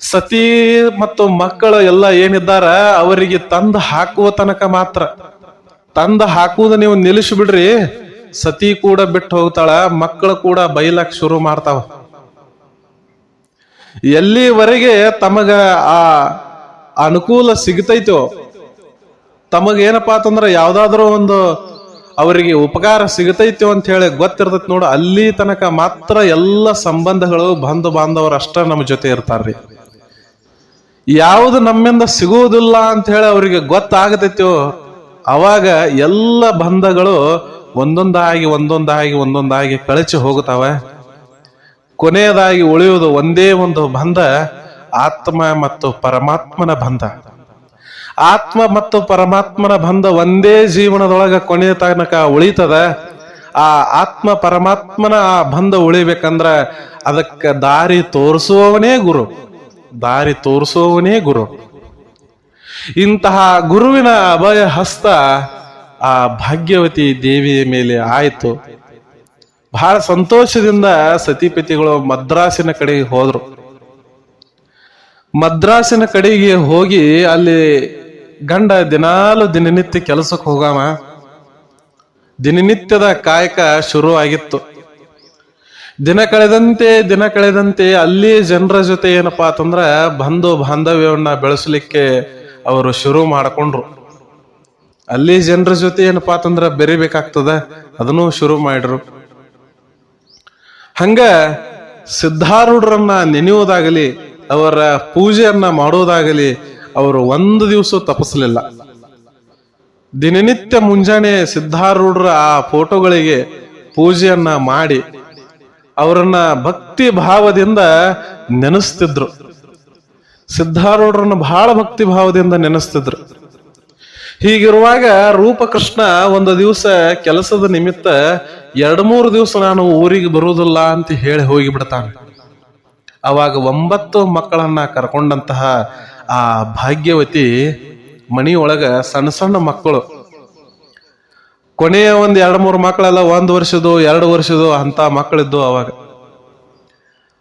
ಸತಿ ಮತ್ತು ಮಕ್ಕಳು ಎಲ್ಲ ಏನಿದ್ದಾರ, ಅವರಿಗೆ ತಂದು ಹಾಕುವ ತನಕ ಮಾತ್ರ. ತಂದು ಹಾಕುವುದು ನೀವು ನಿಲ್ಲಿಸಿ ಬಿಡ್ರಿ ಸತಿ ಕೂಡ ಬಿಟ್ಟು ಹೋಗ್ತಾಳ, ಮಕ್ಕಳು ಕೂಡ ಬೈಲಕ್ ಶುರು ಮಾಡ್ತಾವ. ಎಲ್ಲಿವರೆಗೆ ತಮಗ ಆ ಅನುಕೂಲ ಸಿಗ್ತೈತೋ, ತಮಗೇನಪ್ಪಾ ಅಂತಂದ್ರೆ ಯಾವ್ದಾದ್ರು ಒಂದು ಅವರಿಗೆ ಉಪಕಾರ ಸಿಗತೈತೋ ಅಂತ ಹೇಳಿ ಗೊತ್ತಿರ್ತೈತಿ ನೋಡು, ಅಲ್ಲಿ ತನಕ ಮಾತ್ರ ಎಲ್ಲ ಸಂಬಂಧಗಳು ಬಂಧು ಬಾಂಧವರು ಅಷ್ಟ ನಮ್ಮ ಜೊತೆ ಇರ್ತಾರ್ರಿ. ಯಾವುದು ನಮ್ಮಿಂದ ಸಿಗುವುದಿಲ್ಲ ಅಂತ ಹೇಳಿ ಅವರಿಗೆ ಗೊತ್ತಾಗತೈತೋ, ಅವಾಗ ಎಲ್ಲ ಬಂಧಗಳು ಒಂದೊಂದಾಗಿ ಒಂದೊಂದಾಗಿ ಒಂದೊಂದಾಗಿ ಕಳಚಿ ಹೋಗುತ್ತವೆ. ಕೊನೆಯದಾಗಿ ಉಳಿಯುವುದು ಒಂದೇ ಒಂದು ಬಂಧ, ಆತ್ಮ ಮತ್ತು ಪರಮಾತ್ಮನ ಬಂಧ. ಆತ್ಮ ಮತ್ತು ಪರಮಾತ್ಮನ ಬಂಧ ಒಂದೇ ಜೀವನದೊಳಗ ಕೊನೆಯ ತನಕ ಉಳಿತದ. ಆ ಆತ್ಮ ಪರಮಾತ್ಮನ ಆ ಬಂಧ ಉಳಿಬೇಕಂದ್ರ ಅದಕ್ಕೆ ದಾರಿ ತೋರಿಸುವವನೇ ಗುರು. ದಾರಿ ತೋರಿಸುವವನೇ ಗುರು. ಇಂತಹ ಗುರುವಿನ ಅಭಯ ಹಸ್ತ ಆ ಭಾಗ್ಯವತಿ ದೇವಿಯ ಮೇಲೆ ಆಯಿತು. ಬಹಳ ಸಂತೋಷದಿಂದ ಸತಿಪತಿಗಳು ಮದ್ರಾಸಿನ ಕಡೆಗೆ ಹೋದ್ರು. ಮದ್ರಾಸಿನ ಕಡೆಗೆ ಹೋಗಿ ಅಲ್ಲಿ ಗಂಡ ದಿನಾಲು ದಿನನಿತ್ಯ ಕೆಲಸಕ್ಕೆ ಹೋಗಾಮ. ದಿನನಿತ್ಯದ ಕಾಯಕ ಶುರು ಆಗಿತ್ತು ದಿನ ಕಳೆದಂತೆ ದಿನ ಕಳೆದಂತೆ ಅಲ್ಲಿ ಜನರ ಜೊತೆ ಏನಪ್ಪಾ ಅಂತಂದ್ರ ಬಂಧು ಬಾಂಧವ್ಯವನ್ನ ಬೆಳೆಸಲಿಕ್ಕೆ ಅವರು ಶುರು ಮಾಡಿಕೊಂಡ್ರು. ಅಲ್ಲಿ ಜನರ ಜೊತೆ ಏನಪ್ಪಾ ಅಂತಂದ್ರ ಬೆರಿಬೇಕಾಗ್ತದ, ಅದನ್ನು ಶುರು ಮಾಡಿದ್ರು. ಹಂಗ ಸಿದ್ಧಾರೂಢರನ್ನ ನೆನೆಯುವುದಾಗಲಿ, ಅವರ ಪೂಜೆಯನ್ನ ಮಾಡುವುದಾಗಲಿ ಅವರು ಒಂದು ದಿವಸ ತಪಸ್ಲಿಲ್ಲ. ದಿನನಿತ್ಯ ಮುಂಜಾನೆ ಸಿದ್ಧಾರೂಢರ ಆ ಫೋಟೋಗಳಿಗೆ ಪೂಜೆಯನ್ನ ಮಾಡಿ ಅವರನ್ನ ಭಕ್ತಿ ಭಾವದಿಂದ ನೆನೆಸ್ತಿದ್ರು. ಸಿದ್ಧಾರೂಢರನ್ನ ಬಹಳ ಭಕ್ತಿ ಭಾವದಿಂದ ನೆನೆಸ್ತಿದ್ರು. ಹೀಗಿರುವಾಗ ರೂಪಕೃಷ್ಣ ಒಂದು ದಿವಸ ಕೆಲಸದ ನಿಮಿತ್ತ ಎರಡು ಮೂರು ದಿವಸ ನಾನು ಊರಿಗೆ ಬರುವುದಿಲ್ಲ ಅಂತ ಹೇಳಿ ಹೋಗಿಬಿಡ್ತಾನೆ. ಅವಾಗ ಒಂಬತ್ತು ಮಕ್ಕಳನ್ನ ಕರ್ಕೊಂಡಂತಹ ಆ ಭಾಗ್ಯವತಿ ಮನೆಯೊಳಗ ಸಣ್ಣ ಸಣ್ಣ ಮಕ್ಕಳು ಕೊನೆಯ ಒಂದು ಎರಡು ಮೂರು ಮಕ್ಕಳೆಲ್ಲ ಒಂದು ವರ್ಷದ್ದು, ಎರಡು ವರ್ಷದ್ದು ಅಂತ ಮಕ್ಕಳಿದ್ದು ಅವಾಗ.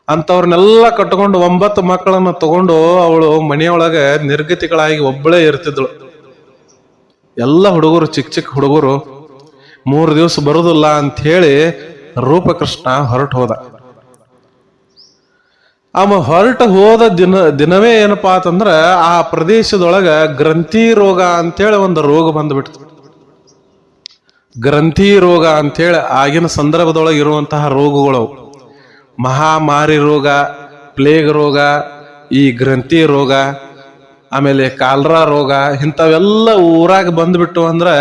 ಅಂಥವ್ರನ್ನೆಲ್ಲ ಕಟ್ಕೊಂಡು ಒಂಬತ್ತು ಮಕ್ಕಳನ್ನು ತಗೊಂಡು ಅವಳು ಮನೆಯೊಳಗೆ ನಿರ್ಗತಿಗಳಾಗಿ ಒಬ್ಬಳೇ ಇರ್ತಿದ್ಳು. ಎಲ್ಲ ಹುಡುಗರು, ಚಿಕ್ಕ ಚಿಕ್ಕ ಹುಡುಗರು, ಮೂರು ದಿವಸ ಬರುದಿಲ್ಲ ಅಂತ ಹೇಳಿ ರೂಪಕೃಷ್ಣ ಹೊರಟು ಹೋದ. ಅವ ಹೊರಟು ಹೋದ ದಿನ, ದಿನವೇ ಏನಪ್ಪಾ ಅಂತಂದ್ರ ಆ ಪ್ರದೇಶದೊಳಗ ಗ್ರಂಥಿ ರೋಗ ಅಂತೇಳಿ ಒಂದು ರೋಗ ಬಂದ್ಬಿಡ್ತು ಗ್ರಂಥಿ ರೋಗ ಅಂತೇಳಿ ಆಗಿನ ಸಂದರ್ಭದೊಳಗೆ ಇರುವಂತಹ ರೋಗಗಳು. ಮಹಾಮಾರಿ ರೋಗ, ಪ್ಲೇಗ್ ರೋಗ, ಈ ಗ್ರಂಥಿ ರೋಗ, ಆಮೇಲೆ ಕಾಲ್ರಾ ರೋಗ, ಇಂಥವೆಲ್ಲ ಊರಾಗ ಬಂದ್ಬಿಟ್ಟು ಅಂದ್ರೆ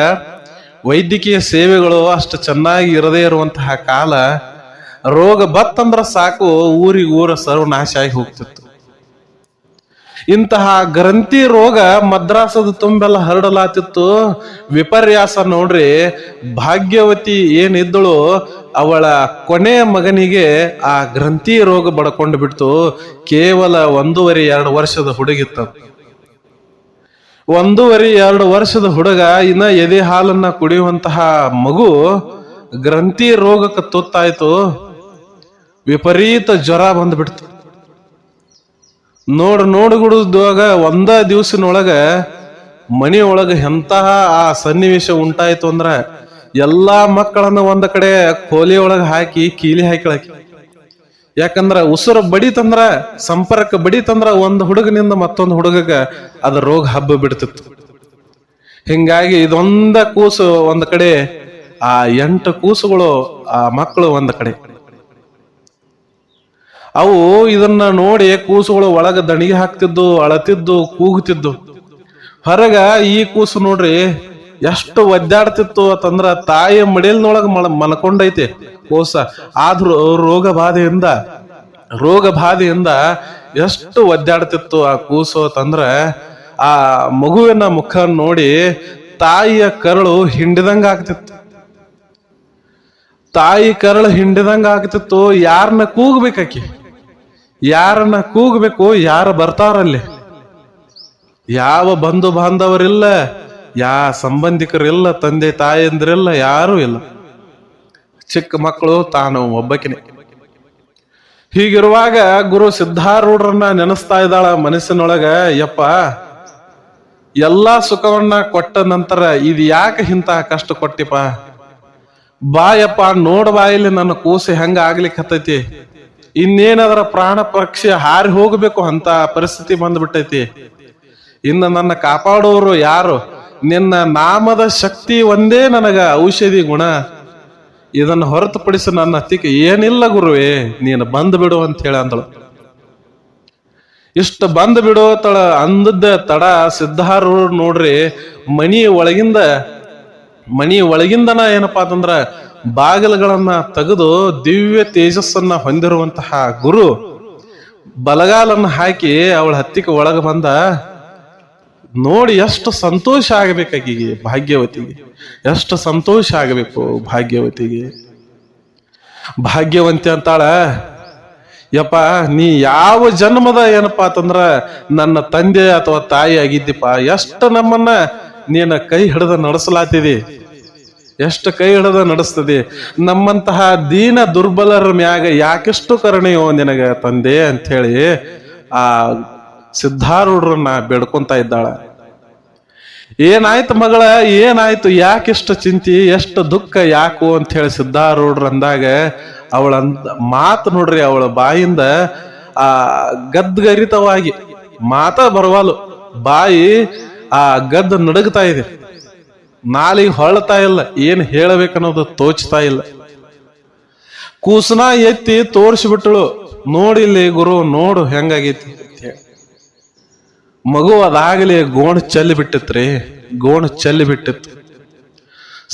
ವೈದ್ಯಕೀಯ ಸೇವೆಗಳು ಅಷ್ಟು ಚೆನ್ನಾಗಿ ಇರದೇ ಇರುವಂತಹ ಕಾಲ ರೋಗ ಬತ್ತಂದ್ರೆ ಸಾಕು ಊರಿಗೆ ಊರ ಸರ್ವನಾಶ ಆಗಿ ಹೋಗ್ತಿತ್ತು ಇಂತಹ ಗ್ರಂಥಿ ರೋಗ ಮದ್ರಾಸದ ತುಂಬೆಲ್ಲ ಹರಡಲಾತಿತ್ತು. ವಿಪರ್ಯಾಸ ನೋಡ್ರಿ, ಭಾಗ್ಯವತಿ ಏನಿದ್ದಳು, ಅವಳ ಕೊನೆಯ ಮಗನಿಗೆ ಆ ಗ್ರಂಥಿ ರೋಗ ಬಡ್ಕೊಂಡು ಬಿಡ್ತು. ಕೇವಲ ಒಂದೂವರೆ ಎರಡು ವರ್ಷದ ಹುಡುಗಿತ್ತು. ಒಂದೂವರೆ ಎರಡು ವರ್ಷದ ಹುಡುಗ, ಇನ್ನ ಎದೆ ಹಾಲನ್ನ ಕುಡಿಯುವಂತಹ ಮಗು ಗ್ರಂಥಿ ರೋಗಕ್ಕೆ ತುತ್ತಾಯ್ತು. ವಿಪರೀತ ಜ್ವರ ಬಂದ್ಬಿಡ್ತು. ನೋಡ್ ನೋಡ್ಗುಡದಾಗ ಒಂದ ಮನೆ ಮನೆಯೊಳಗ ಎಂತಹ ಆ ಸನ್ನಿವೇಶ ಉಂಟಾಯ್ತು ಅಂದ್ರ ಎಲ್ಲಾ ಮಕ್ಕಳನ್ನ ಒಂದ ಕಡೆ ಕೋಲಿ ಒಳಗ ಹಾಕಿ ಕೀಲಿ ಹಾಕಿಳಕಿ ಯಾಕಂದ್ರ ಉಸಿರು ಬಡಿತಂದ್ರ, ಸಂಪರ್ಕ ಬಡಿತಂದ್ರ ಒಂದ್ ಹುಡುಗನಿಂದ ಮತ್ತೊಂದು ಹುಡುಗಗ ಅದ ರೋಗ ಹಬ್ಬ ಬಿಡ್ತಿತ್ತು. ಹಿಂಗಾಗಿ ಇದೊಂದ ಕೂಸು ಒಂದ್ ಕಡೆ, ಆ ಎಂಟು ಕೂಸುಗಳು ಆ ಮಕ್ಕಳು ಒಂದ್ ಕಡೆ. ಅವು ಇದನ್ನ ನೋಡಿ ಕೂಸುಗಳು ಒಳಗ ದಣಿಗೆ ಹಾಕ್ತಿದ್ದು, ಅಳತಿದ್ದು, ಕೂಗುತ್ತಿದ್ದು. ಹೊರಗ ಈ ಕೂಸು ನೋಡ್ರಿ, ಎಷ್ಟು ಒದ್ದಾಡ್ತಿತ್ತು ಅಂತಂದ್ರ ತಾಯಿ ಮಡಿಲ್ನೊಳಗ ಮಲ, ಮಲ್ಕೊಂಡೈತೆ ಕೂಸ. ಆದ್ರೂ ರೋಗ ಬಾಧೆಯಿಂದ ರೋಗ ಬಾಧೆಯಿಂದ ಎಷ್ಟು ಒದ್ದಾಡ್ತಿತ್ತು ಆ ಕೂಸು ಅಂತಂದ್ರ ಆ ಮಗುವಿನ ಮುಖ ನೋಡಿ ತಾಯಿಯ ಕರಳು ಹಿಂಡಿದಂಗ ಆಗ್ತಿತ್ತು. ತಾಯಿ ಕರಳು ಹಿಂಡಿದಂಗ ಆಗ್ತಿತ್ತು ಯಾರನ್ನ ಕೂಗ್ಬೇಕಾಕಿ? ಯಾರನ್ನ ಕೂಗಬೇಕು, ಯಾರು ಬರ್ತಾರಲ್ಲಿ? ಯಾವ ಬಂಧು ಬಾಂಧವರಿಲ್ಲ, ಯಾ ಸಂಬಂಧಿಕರಿಲ್ಲ, ತಂದೆ ತಾಯಂದ್ರಿಲ್ಲ, ಯಾರೂ ಇಲ್ಲ. ಚಿಕ್ಕ ಮಕ್ಕಳು ತಾನು ಒಬ್ಬಕಿನೇ. ಹೀಗಿರುವಾಗ ಗುರು ಸಿದ್ಧಾರೂಢರನ್ನ ನೆನೆಸ್ತಾ ಇದ್ದಾಳ ಮನಸ್ಸಿನೊಳಗ, ಯಪ್ಪ, ಎಲ್ಲಾ ಸುಖವನ್ನ ಕೊಟ್ಟ ನಂತರ ಇದು ಯಾಕೆ ಇಂತ ಕಷ್ಟ ಕೊಟ್ಟಿಪ್ಪ? ಬಾಯಪ್ಪ ಬಾ ಇಲ್ಲಿ ನನ್ನ ಕೂಸು ಹೆಂಗ ಆಗ್ಲಿಕ್ಕೆ ಹತ್ತೈತಿ? ಇನ್ನೇನದರ ಪ್ರಾಣ ಪಕ್ಷಿ ಹಾರಿ ಹೋಗಬೇಕು ಅಂತ ಪರಿಸ್ಥಿತಿ ಬಂದ್ಬಿಟ್ಟೈತಿ. ಇನ್ನು ನನ್ನ ಕಾಪಾಡೋರು ಯಾರು? ನಿನ್ನ ನಾಮದ ಶಕ್ತಿ ಒಂದೇ ನನಗ ಔಷಧಿ ಗುಣ. ಇದನ್ನು ಹೊರತುಪಡಿಸಿ ನನ್ನ ಹತ್ತಿಗೆ ಏನಿಲ್ಲ ಗುರುವೇ, ನೀನು ಬಂದು ಬಿಡು ಅಂತ ಹೇಳ ಅಂದಳು. ಇಷ್ಟು ಬಂದು ಬಿಡೋ ತಳ ಅಂದದ್ದ ತಡ. ಸಿದ್ಧಾರು ನೋಡ್ರಿ ಮನಿ ಒಳಗಿಂದ ಮನಿ ಒಳಗಿಂದನ ಏನಪ್ಪಾ ಅಂತಂದ್ರ ಬಾಗಿಲುಗಳನ್ನ ತೆಗೆದು ದಿವ್ಯ ತೇಜಸ್ಸನ್ನ ಹೊಂದಿರುವಂತಹ ಗುರು ಬಲಗಾಲನ್ನು ಹಾಕಿ ಅವಳ ಹತ್ತಿಗೆ ಒಳಗೆ ಬಂದ, ನೋಡಿ ಎಷ್ಟು ಸಂತೋಷ ಆಗಬೇಕಾಗಿಗೆ ಭಾಗ್ಯವತಿಗೆ. ಎಷ್ಟು ಸಂತೋಷ ಆಗಬೇಕು ಭಾಗ್ಯವತಿಗೆ. ಭಾಗ್ಯವಂತಿ ಅಂತಾಳ, ಯಪ್ಪ, ನೀ ಯಾವ ಜನ್ಮದ ಏನಪ್ಪ ಅಂತಂದ್ರ ನನ್ನ ತಂದೆ ಅಥವಾ ತಾಯಿ ಆಗಿದ್ದಿಪ್ಪ, ಎಷ್ಟು ನಮ್ಮನ್ನ ನೀನ ಕೈ ಹಿಡಿದ ನಡೆಸಲಾತಿದಿ. ಎಷ್ಟು ಕೈ ಹಿಡಿದ ನಡೆಸ್ತದೆ. ನಮ್ಮಂತಹ ದೀನ ದುರ್ಬಲರ ಮ್ಯಾಗ ಯಾಕೆಷ್ಟು ಕರುಣೆಯೋ ನಿನಗೆ ತಂದೆ ಅಂತ ಹೇಳಿ ಆ ಸಿದ್ಧಾರೂಢರನ್ನ ಬೇಡ್ಕೊಂತ ಇದ್ದಾಳ. ಏನಾಯ್ತು ಮಗಳ? ಏನಾಯ್ತು? ಯಾಕೆಷ್ಟು ಚಿಂತಿ? ಎಷ್ಟು ದುಃಖ? ಯಾಕು ಅಂತ ಹೇಳಿ ಸಿದ್ಧಾರೂಢರು ಅಂದಾಗ ಅವಳ ಮಾತು ನೋಡ್ರಿ ಅವಳ ಬಾಯಿಂದ ಆ ಗದ್ಗರಿತವಾಗಿ, ಮಾತ ಬರವಾಲು, ಬಾಯಿ ಆ ಗದ್ದು ನಡುಗ್ತಾ ಇದೆ. ನಾಲಿಗೆ ಹೊಳ್ತಾ ಇಲ್ಲ, ಏನ್ ಹೇಳಬೇಕನ್ನೋದು ತೋಚ್ತಾ ಇಲ್ಲ. ಕೂಸನ ಎತ್ತಿ ತೋರಿಸ್ಬಿಟ್ಳು ನೋಡಿಲ್ಲಿ ಗುರು, ನೋಡು ಹೆಂಗಾಗೈತಿ. ಮಗು ಅದಾಗಲಿ ಗೋಣ್ ಚಲ್ಲಿ ಬಿಟ್ಟಿತ್ರಿ ಗೋಣ್ ಚಲ್ಲಿ ಬಿಟ್ಟಿತ್ತು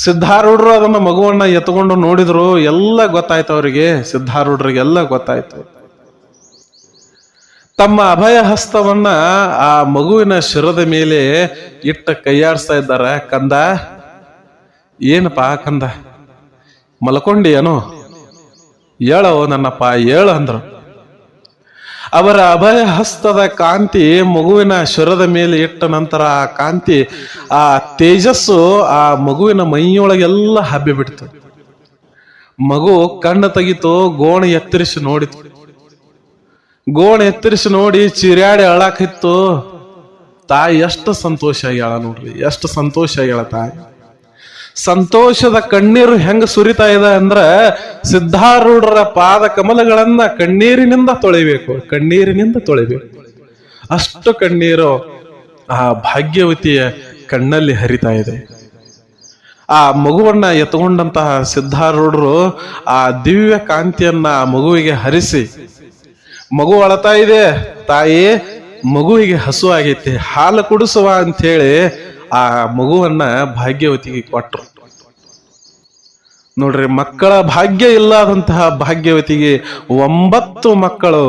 ಸಿದ್ಧಾರೂಢರು ಅದನ್ನ ಮಗುವನ್ನ ಎತ್ಕೊಂಡು ನೋಡಿದ್ರು, ಎಲ್ಲ ಗೊತ್ತಾಯ್ತು ಅವರಿಗೆ, ಸಿದ್ಧಾರೂಢರಿಗೆಲ್ಲ ಗೊತ್ತಾಯ್ತು. ತಮ್ಮ ಅಭಯ ಹಸ್ತವನ್ನ ಆ ಮಗುವಿನ ಶಿರದ ಮೇಲೆ ಇಟ್ಟ ಕೈಯಾಡಿಸ್ತಾ ಇದ್ದಾರ. ಕಂದ, ಏನಪ್ಪ ಕಂದ? ಮಲ್ಕೊಂಡಿ ಏನೋ ಹೇಳೋ ನನ್ನಪ್ಪ, ಹೇಳು ಅಂದ್ರು. ಅವರ ಅಭಯ ಹಸ್ತದ ಕಾಂತಿ ಮಗುವಿನ ಶಿರದ ಮೇಲೆ ಇಟ್ಟ ನಂತರ ಆ ಕಾಂತಿ, ಆ ತೇಜಸ್ಸು ಆ ಮಗುವಿನ ಮೈಯೊಳಗೆಲ್ಲ ಹಬ್ಬಿ ಬಿಡ್ತು ಮಗು ಕಣ್ಣು ತೆಗಿತು, ಗೋಣ ಎತ್ತರಿಸಿ ನೋಡಿತು. ಗೋಣ ಎತ್ತರಿಸಿ ನೋಡಿ ಚಿರ್ಯಾಡಿ ಅಳಾಕಿತ್ತು. ತಾಯಿ ಎಷ್ಟು ಸಂತೋಷ ಆಗ್ಯಾಳ ನೋಡ್ರಿ, ಎಷ್ಟು ಸಂತೋಷ ಆಗ್ಯಾಳ ತಾಯಿ. ಸಂತೋಷದ ಕಣ್ಣೀರು ಹೆಂಗ ಸುರಿತಾ ಇದೆ ಅಂದ್ರ ಸಿದ್ಧಾರೂಢರ ಪಾದ ಕಮಲಗಳನ್ನ ಕಣ್ಣೀರಿನಿಂದ ತೊಳಿಬೇಕು ಕಣ್ಣೀರಿನಿಂದ ತೊಳಿಬೇಕು. ಅಷ್ಟು ಕಣ್ಣೀರು ಆ ಭಾಗ್ಯವತಿಯ ಕಣ್ಣಲ್ಲಿ ಹರಿತಾ ಇದೆ. ಆ ಮಗುವನ್ನ ಎತ್ಕೊಂಡಂತಹ ಸಿದ್ಧಾರೂಢರು ಆ ದಿವ್ಯ ಕಾಂತಿಯನ್ನ ಆ ಮಗುವಿಗೆ ಹರಿಸಿ ಮಗು ಅಳತಾ ಇದೆ. ತಾಯಿ, ಮಗುವಿಗೆ ಹಸು ಆಗೈತೆ. ಹಾಲು ಕುಡಿಸುವ ಅಂತೇಳಿ ಆ ಮಗುವನ್ನ ಭಾಗ್ಯವತಿಗೆ ಕೊಟ್ಟರು ನೋಡ್ರಿ, ಮಕ್ಕಳ ಭಾಗ್ಯ ಇಲ್ಲದಂತಹ ಭಾಗ್ಯವತಿಗೆ ಒಂಬತ್ತು ಮಕ್ಕಳು.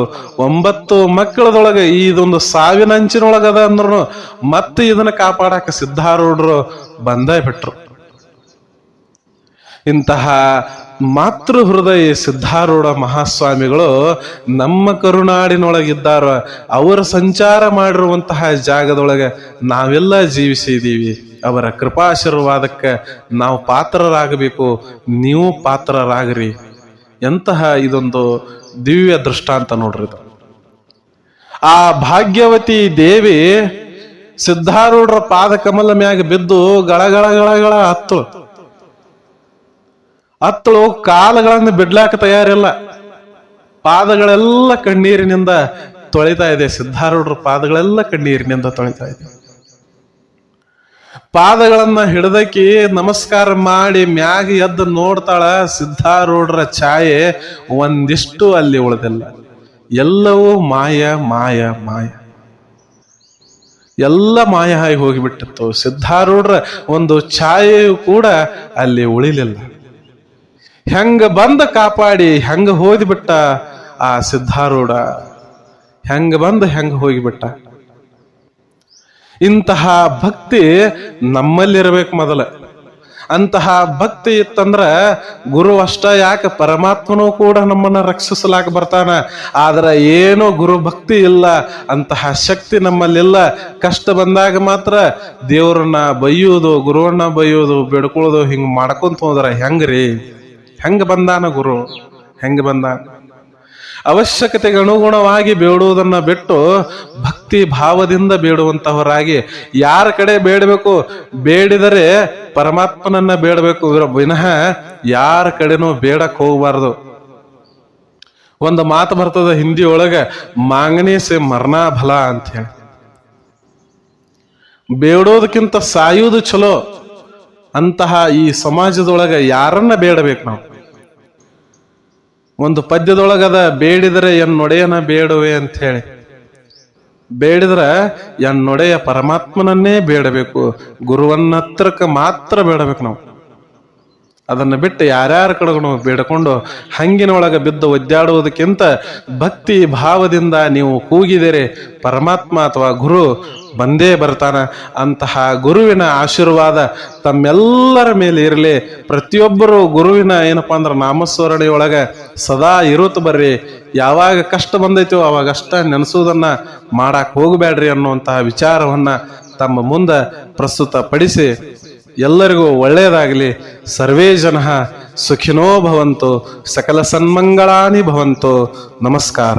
ಒಂಬತ್ತು ಮಕ್ಕಳದೊಳಗೆ ಇದೊಂದು ಸಾವಿನ ಅಂಚಿನೊಳಗದ ಅಂದ್ರು ಮತ್ತೆ ಇದನ್ನ ಕಾಪಾಡಕ್ಕೆ ಸಿದ್ಧಾರೂಢರು ಬಂದೇ ಬಿಟ್ರು ಇಂತಹ ಮಾತೃ ಹೃದಯ ಸಿದ್ಧಾರೂಢ ಮಹಾಸ್ವಾಮಿಗಳು ನಮ್ಮ ಕರುನಾಡಿನೊಳಗಿದ್ದಾರ, ಅವರ ಸಂಚಾರ ಮಾಡಿರುವಂತಹ ಜಾಗದೊಳಗೆ ನಾವೆಲ್ಲ ಜೀವಿಸಿದ್ದೀವಿ. ಅವರ ಕೃಪಾಶೀರ್ವಾದಕ್ಕೆ ನಾವು ಪಾತ್ರರಾಗಬೇಕು. ನೀವು ಪಾತ್ರರಾಗ್ರಿ. ಎಂತಹ ಇದೊಂದು ದಿವ್ಯ ದೃಷ್ಟಾಂತ ನೋಡ್ರಿ ಇದು. ಆ ಭಾಗ್ಯವತಿ ದೇವಿ ಸಿದ್ಧಾರೂಢರ ಪಾದ ಕಮಲ ಮ್ಯಾಗ ಬಿದ್ದು ಗಳಗಳ ಗಳಗಳ ಹತ್ತಳು ಹತ್ತಳು ಕಾಲುಗಳನ್ನು ಬಿಡ್ಲಾಕ ತಯಾರಿಲ್ಲ. ಪಾದಗಳೆಲ್ಲ ಕಣ್ಣೀರಿನಿಂದ ತೊಳಿತಾ ಇದೆ. ಸಿದ್ಧಾರೂಢರ ಪಾದಗಳೆಲ್ಲ ಕಣ್ಣೀರಿನಿಂದ ತೊಳಿತಾ ಇದೆ. ಪಾದಗಳನ್ನ ಹಿಡ್ದಕಿ ನಮಸ್ಕಾರ ಮಾಡಿ ಮ್ಯಾಗ ಎದ್ದು ನೋಡ್ತಾಳ ಸಿದ್ಧಾರೂಢರ ಛಾಯೆ ಒಂದಿಷ್ಟು ಅಲ್ಲಿ ಉಳಿದಿಲ್ಲ. ಎಲ್ಲವೂ ಮಾಯ ಮಾಯ ಮಾಯ. ಎಲ್ಲ ಮಾಯ ಆಗಿ ಹೋಗಿಬಿಟ್ಟಿತ್ತು. ಸಿದ್ಧಾರೂಢರ ಒಂದು ಛಾಯೆಯು ಕೂಡ ಅಲ್ಲಿ ಉಳಿಲಿಲ್ಲ. ಹೆಂಗ ಬಂದ ಕಾಪಾಡಿ, ಹೆಂಗ ಹೋದ್ಬಿಟ್ಟ ಆ ಸಿದ್ಧಾರೂಢ? ಹೆಂಗ ಬಂದ, ಹೆಂಗ ಹೋಗಿಬಿಟ್ಟ? ಇಂತಹ ಭಕ್ತಿ ನಮ್ಮಲ್ಲಿರ್ಬೇಕು ಮೊದಲ. ಅಂತಹ ಭಕ್ತಿ ಇತ್ತಂದ್ರ ಗುರು ಅಷ್ಟ ಯಾಕೆ ಪರಮಾತ್ಮನೂ ಕೂಡ ನಮ್ಮನ್ನ ರಕ್ಷಿಸಲಾಕ ಬರ್ತಾನ? ಆದ್ರೆ ಏನು ಗುರು ಭಕ್ತಿ ಇಲ್ಲ, ಅಂತಹ ಶಕ್ತಿ ನಮ್ಮಲ್ಲಿಲ್ಲ. ಕಷ್ಟ ಬಂದಾಗ ಮಾತ್ರ ದೇವ್ರನ್ನ ಬೈಯೋದು ಗುರುವನ್ನ ಬೈಯೋದು ಬೇಡ್ಕೊಳ್ಳೋದು ಹಿಂಗ್ ಮಾಡ್ಕೊಂತ ಹೋದ್ರ ಹೆಂಗ್ರಿ? ಹೆಂಗ ಬಂದಾನ ಗುರು? ಹೆಂಗೆ ಬಂದಾನ? ಅವಶ್ಯಕತೆಗೆ ಅನುಗುಣವಾಗಿ ಬೇಡುವುದನ್ನು ಬಿಟ್ಟು ಭಕ್ತಿ ಭಾವದಿಂದ ಬೇಡುವಂತಹವರಾಗಿ ಯಾರ ಕಡೆ ಬೇಡಬೇಕು? ಬೇಡಿದರೆ ಪರಮಾತ್ಮನನ್ನ ಬೇಡಬೇಕು. ವಿನಃ ಯಾರ ಕಡೆನೂ ಬೇಡಕ್ಕೆ ಹೋಗಬಾರ್ದು. ಒಂದು ಮಾತು ಬರ್ತದ ಹಿಂದಿ ಒಳಗೆ ಮಾಂಗನೇ ಸೆ ಮರ್ನಾ ಫಲ ಅಂತ ಹೇಳಿ. ಬೇಡೋದಕ್ಕಿಂತ ಸಾಯುವುದು ಚಲೋ. ಅಂತಹ ಈ ಸಮಾಜದೊಳಗೆ ಯಾರನ್ನ ಬೇಡಬೇಕು ನಾವು? ಒಂದು ಪದ್ಯದೊಳಗದ ಬೇಡಿದರೆ ಎನ್ ನೊಡೆಯನ ಬೇಡುವೆ ಅಂತ ಹೇಳಿ. ಬೇಡಿದ್ರ ಎನ್ನೊಡೆಯ ಪರಮಾತ್ಮನನ್ನೇ ಬೇಡಬೇಕು ಗುರುವನ್ನತ್ರಕ್ಕೆ ಮಾತ್ರ ಬೇಡಬೇಕು ನಾವು. ಅದನ್ನ ಬಿಟ್ಟು ಯಾರ್ಯಾರ ಕಡೆಗೂ ಬೇಡಿಕೊಂಡು ಹಂಗಿನೊಳಗೆ ಬಿದ್ದು ಒದ್ದಾಡುವುದಕ್ಕಿಂತ ಭಕ್ತಿ ಭಾವದಿಂದ ನೀವು ಕೂಗಿದರೆ. ಪರಮಾತ್ಮ ಅಥವಾ ಗುರು ಬಂದೇ ಬರ್ತಾನ. ಅಂತಹ ಗುರುವಿನ ಆಶೀರ್ವಾದ ತಮ್ಮೆಲ್ಲರ ಮೇಲೆ ಇರಲಿ. ಪ್ರತಿಯೊಬ್ಬರು ಗುರುವಿನ ಏನಪ್ಪ ಅಂದ್ರೆ ನಾಮಸ್ಮರಣೆಯೊಳಗೆ ಸದಾ ಇರುತ್ತ ಬರ್ರಿ. ಯಾವಾಗ ಕಷ್ಟ ಬಂದೈತೋ ಅವಾಗ ಅಷ್ಟ ನೆನೆಸೋದನ್ನ ಮಾಡಕ್ಕೆ ಹೋಗಬೇಡ್ರಿ ಅನ್ನುವಂತಹ ವಿಚಾರವನ್ನ ತಮ್ಮ ಮುಂದೆ ಪ್ರಸ್ತುತ ಪಡಿಸಿ ಎಲ್ಲರಿಗೂ ಒಳ್ಳೆಯದಾಗಲಿ. ಸರ್ವೇ ಜನ ಸುಖಿನೋ ಭವಂತು ಸಕಲ ಸನ್ಮಂಗಳಾನಿ ಭವಂತು. ನಮಸ್ಕಾರ.